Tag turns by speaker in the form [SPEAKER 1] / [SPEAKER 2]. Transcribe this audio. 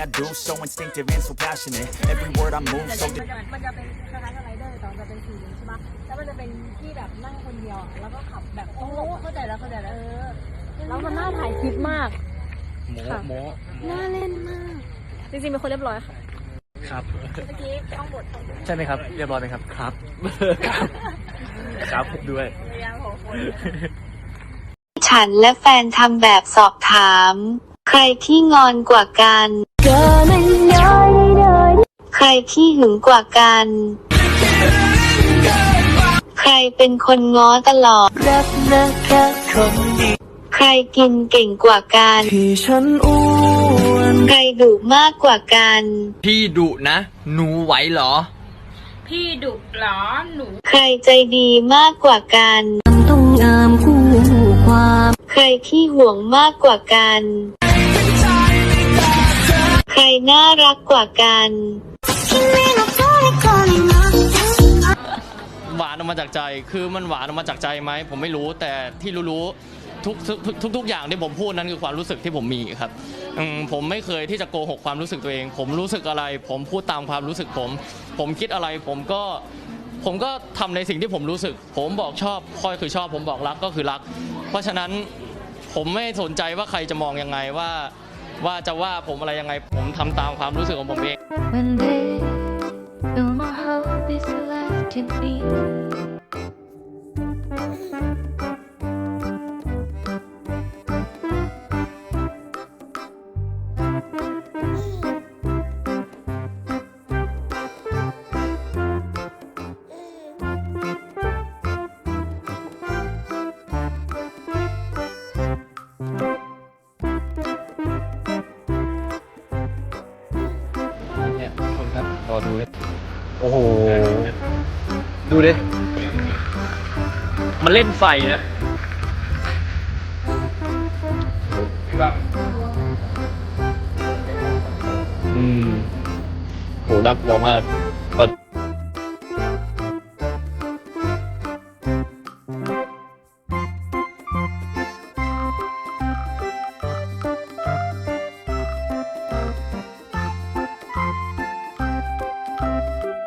[SPEAKER 1] Everything I do so instinctive and so passionate Every word I move
[SPEAKER 2] แต่
[SPEAKER 1] so
[SPEAKER 2] มันจะมันจะเป็นคล้ายๆสไลเดอร์แต่มันจะเป็นสี่เลนใช่ปะแล้วมันจะเป็นที่แบบนั่งคนเดียวอะแล้วก็ขับแบบโอ้เข้าใจแล้วเข้าใจแล้วเออแล้วมันน่าถ่ายคลิปมาก
[SPEAKER 3] โมโม
[SPEAKER 2] น่าเล่นมาก จริงๆเป็นคนเรียบร้อยค่ะ
[SPEAKER 3] ครับ
[SPEAKER 2] เมื่อกี้ท่องบทท่องบท
[SPEAKER 3] ใช่ไหมครับ เรียบร้อยไหมครับ ครับ ครับด้วย
[SPEAKER 2] พยายามโหคน
[SPEAKER 4] ฉันและแฟนทำแบบสอบถาม ใครที่งอนกว่ากัน ใครที่หึงกว่ากัน ใครเป็นคนง้อตลอด
[SPEAKER 3] รักนะแค่คนดี
[SPEAKER 4] ใครกินเก่งกว่ากัน
[SPEAKER 3] ที่ฉันอ้วน
[SPEAKER 4] ใครดุมากกว่ากัน
[SPEAKER 5] พี่ดุนะ หนูไหวเหรอ
[SPEAKER 2] พี่ดุเหรอหนู
[SPEAKER 4] ใครใจดีมากกว่ากัน
[SPEAKER 2] ต้องงามคู่ความ
[SPEAKER 4] ใครที่ห่วงมากกว่ากัน ใครน่ารักกว่ากัน
[SPEAKER 6] หวานออกมาจากใจ คือมันหวานออกมาจากใจไหม ผมไม่รู้ แต่ที่รู้ๆทุกทุกทุกทุกอย่างที่ผมพูดนั้นคือความรู้สึกที่ผมมีครับอืมผมไม่เคยที่จะโกหกความรู้สึกตัวเอง ผมรู้สึกอะไร ผมพูดตามความรู้สึกผม ผมคิดอะไร ผมก็ผมก็ทำในสิ่งที่ผมรู้สึก ผมบอกชอบค่อยคือชอบ ผมบอกรักก็คือรัก เพราะฉะนั้นผมไม่สนใจว่าใครจะมองยังไงว่า ว่าจะว่าผมอะไรยังไง ผมทำตามความรู้สึกของผมเอง
[SPEAKER 7] When they no more hope is left in me.
[SPEAKER 3] โอ้โห ดูดิ มันเล่นไฟนะอืมโหรักเรามาก